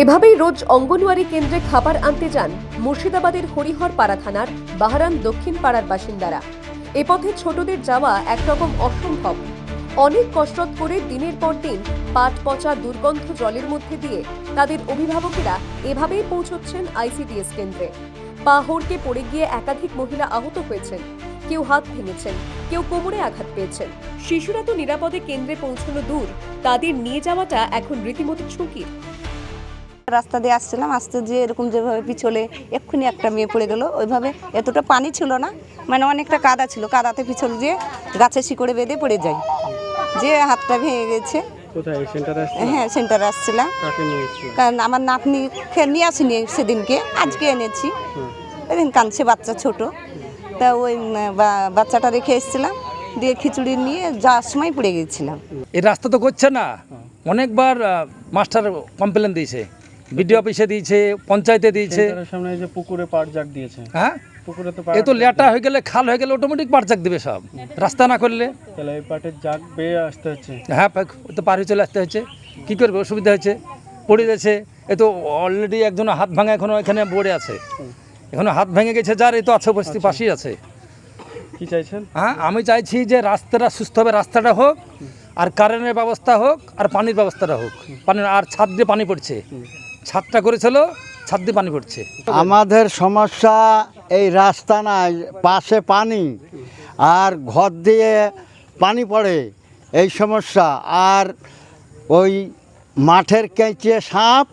এভাবেই রোজ অঙ্গনওয়াড়ি কেন্দ্রে খাবার আনতে যান মুর্শিদাবাদের হরিহর পাড়া থানার বাহারান দক্ষিণ পাড়ার বাসিন্দারা। এ পথে ছোটদের যাওয়া একরকম অসম্ভব। অনেক কসরত করে দিনের পর দিন পাট পচা দুর্গন্ধ জলের মধ্যে দিয়ে তাদের অভিভাবকেরা এভাবেই পৌঁছচ্ছেন আইসিডিএস কেন্দ্রে। পা হড়কে পড়ে গিয়ে একাধিক মহিলা আহত হয়েছেন। কেউ হাত ভেঙেছেন, কেউ কোমরে আঘাত পেয়েছেন। শিশুরা তো নিরাপদে কেন্দ্রে পৌঁছানো দূর, তাদের নিয়ে যাওয়াটা এখন রীতিমতো ঝুঁকির। রাস্তা দিয়ে আসছিলাম আসতে যে এরকম যেভাবে পিছলে এক্ষুনি একটা মেয়ে পড়ে গেল। ওইভাবে এতটা পানি ছিল না মানে অনেকটা কাদা ছিল। কাদাতে পিছল দিয়ে গাছে শিকড়ে বেঁধে পড়ে যাই। যে হাতটা ভেঙে গেছে। কোথায়? সেন্টারে আসছে হ্যাঁ সেন্টারে আসছিলাম। কারণ আমার নাতনি নিয়ে আসিনি সেদিনকে আজকে এনেছি। এদিন কাঁদছে বাচ্চা ছোট। তা ওই বা- বাচ্চাটা রেখে এসেছিলাম। দিয়ে খিচুড়ি নিয়ে যাওয়ার সময় পড়ে গেছিলাম। এই রাস্তা তো করছে না। অনেকবার মাস্টার কমপ্লেন দিয়েছে। বিডিও অফিসে দিয়েছে পঞ্চায়েতে দিয়েছে। সামনে যে পুকুরে পাট জাগ দিয়েছে। হ্যাঁ? পুকুরে তো এ তো লেটা হয়ে গেলে খাল হয়ে গেলে অটোমেটিক দেবে সব। রাস্তা না করলে। তাহলে এই পাটের জাগ বেয়ে আসতে হচ্ছে। হ্যাঁ তো পার হয়ে চলে আসতে হচ্ছে। কী করবে? অসুবিধা হচ্ছে। পড়ে যাচ্ছে এ তো অলরেডি একজন হাত ভাঙা এখনও এখানে পড়ে আছে। এখনও হাত ভেঙে গেছে যার এই তো আছে উপস্থিত পাশেই আছে। কি চাইছেন? হ্যাঁ আমি চাইছি যে রাস্তাটা সুস্থ হবে রাস্তাটা হোক আর কারেন্টের ব্যবস্থা হোক আর পানির ব্যবস্থাটা হোক। পানির আর ছাদ দিয়ে পানি পড়ছে। ছাদটা করেছিল, ছাদ দিয়ে পানি পড়ছে। আমাদের সমস্যা এই রাস্তা নাই, পাশে পানি আর ঘর দিয়ে পানি পড়ে, এই সমস্যা। আর ওই মাঠের কেঁচে সাপ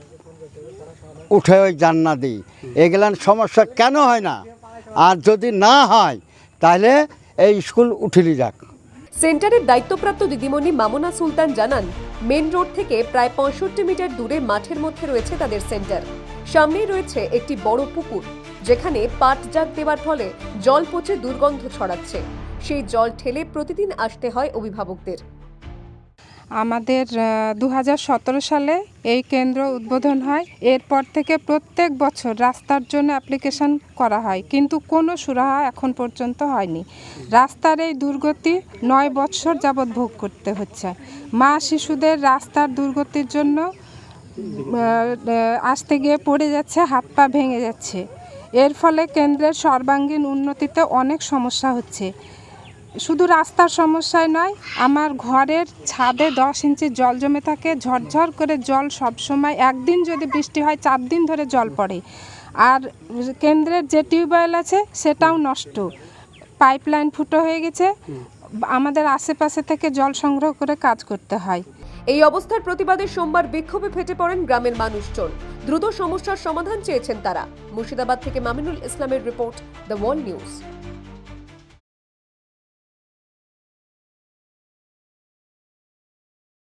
উঠে ওই জান্না দিই এগুলান সমস্যা কেন হয় না? আর যদি না হয়, তাহলে এই স্কুল উঠিলি যাক। সেন্টারের দায়িত্বপ্রাপ্ত দিদিমণি মামুনা সুলতান জানান মেন রোড থেকে প্রায় পঁয়ষট্টি মিটার দূরে মাঠের মধ্যে রয়েছে তাদের সেন্টার। সামনেই রয়েছে একটি বড় পুকুর, যেখানে পাট জাগ দেওয়ার ফলে জল পচে দুর্গন্ধ ছড়াচ্ছে। সেই জল ঠেলে প্রতিদিন আসতে হয় অভিভাবকদের। আমাদের দু হাজার সতেরো সালে এই কেন্দ্র উদ্বোধন হয়। এরপর থেকে প্রত্যেক বছর রাস্তার জন্য অ্যাপ্লিকেশন করা হয়, কিন্তু কোনো সুরাহা এখন পর্যন্ত হয়নি। রাস্তার এই দুর্গতি নয় বৎসর যাবৎ ভোগ করতে হচ্ছে। মা শিশুদের রাস্তার দুর্গতির জন্য আসতে গিয়ে পড়ে যাচ্ছে, হাত পা ভেঙে যাচ্ছে। এর ফলে কেন্দ্রের সর্বাঙ্গীন উন্নতিতে অনেক সমস্যা হচ্ছে। শুধু রাস্তার সমস্যায় নয়, আমার ঘরের ছাদে দশ ইঞ্চি জল জমে থাকে, ঝরঝর করে জল সবসময়, একদিন যদি বৃষ্টি হয়, চার দিন ধরে জল পড়ে। আর কেন্দ্রের যে টিউবওয়েল আছে, সেটাও নষ্ট। পাইপলাইন ফুটো হয়ে গেছে, আমাদের আশেপাশে থেকে জল সংগ্রহ করে কাজ করতে হয়। এই অবস্থার প্রতিবাদে সোমবার বিক্ষোভে ফেটে পড়েন গ্রামের মানুষজন। দ্রুত সমস্যার সমাধান চেয়েছেন তারা। মুর্শিদাবাদ থেকে মামিনুল ইসলামের রিপোর্ট, দ্য ওয়ার্ল্ড নিউজ।